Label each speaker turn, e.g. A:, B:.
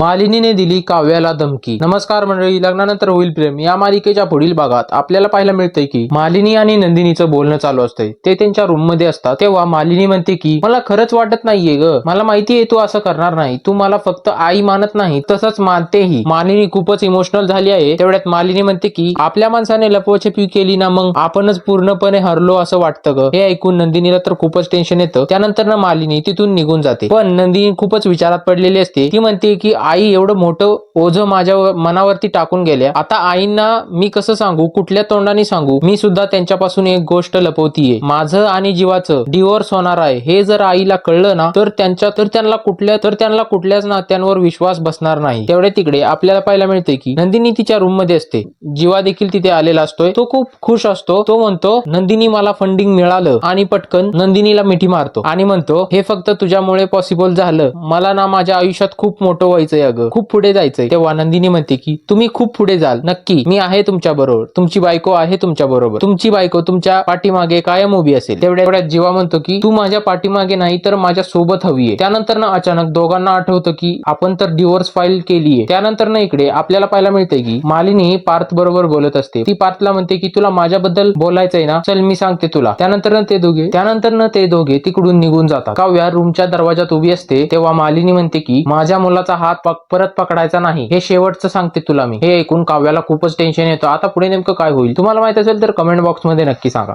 A: मालिनीने दिली काव्याला धमकी. नमस्कार मंडळी लग्नानंतर होईल प्रेम. या मालिकेच्या पुढील भागात आपल्याला पाहायला मिळतंय की मालिनी आणि नंदिनीचं बोलणं चालू असतंय. ते त्यांच्या रूममध्ये असतात. तेव्हा मालिनी म्हणते की मला खरंच वाटत नाहीये ग. मला माहितीये तू असं करणार नाही. तू मला फक्त आई मानत नाही. तसंच मानतेही. मालिनी खूपच इमोशनल झाली आहे. तेवढ्यात मालिनी म्हणते की आपल्या माणसाने लपवछपी केली ना मग आपणच पूर्णपणे हरलो असं वाटतं ग. हे ऐकून नंदिनीला तर खूपच टेन्शन येतं. त्यानंतर ना मालिनी तिथून निघून जाते. पण नंदिनी खूपच विचारात पडलेली असते. ती म्हणते की आई एवढं मोठं ओझं माझ्या मनावरती टाकून गेल्या. आता आईंना मी कसं सांगू? कुठल्या तोंडाने सांगू? मी सुद्धा त्यांच्यापासून एक गोष्ट लपवतीये. माझं आणि जीवाचं डिवोर्स होणार आहे. हे जर आईला कळलं ना तर त्यांच्या तर त्यांना कुठल्या तर त्यांना कुठल्याच नात्यांवर विश्वास बसणार नाही. तेवढे तिकडे आपल्याला पाहायला मिळते की नंदिनी तिच्या रूममध्ये असते. जीवा देखील तिथे आलेला असतोय. तो खूप खुश असतो. तो म्हणतो नंदिनी मला फंडिंग मिळालं आणि पटकन नंदिनीला मिठी मारतो. आणि म्हणतो हे फक्त तुझ्यामुळे पॉसिबल झालं. मला ना माझ्या आयुष्यात खूप मोठं व्हायचं जायचंय अगं. खूप पुढे जायचंय. तेव्हा नंदिनी म्हणते की तुम्ही खूप पुढे जाल. नक्की. मी आहे तुमच्या बरोबर. तुमची बायको आहे तुमच्या बरोबर. तुमची बायको तुमच्या पाठीमागे कायम उभी असेल. तेवढ्या तेवढ्यात जीवा म्हणतो की तू माझ्या पाठीमागे नाही तर माझ्या सोबत हवी आहे. त्यानंतर ना अचानक दोघांना आठवतं की आपण तर डिवोर्स फाईल केलीये. त्यानंतर ना इकडे आपल्याला पाहायला मिळते की मालिनी पार्थ बरोबर बोलत असते. ती पार्थला म्हणते की तुला माझ्याबद्दल बोलायचंय ना? चल मी सांगते तुला. त्यानंतर ना ते दोघे त्यानंतर ना ते दोघे तिकडून निघून जातात. काव्या रूमच्या दरवाजात उभी असते. तेव्हा मालिनी म्हणते की माझ्या मुलाचा हात पक- परत पकडायचा नाही. हे शेवटचं सांगते तुला मी. हे ऐकून काव्याला खूपच टेन्शन येतं. आता पुढे नेमकं काय होईल? तुम्हाला माहीत असेल तर कमेंट बॉक्समध्ये नक्की सांगा.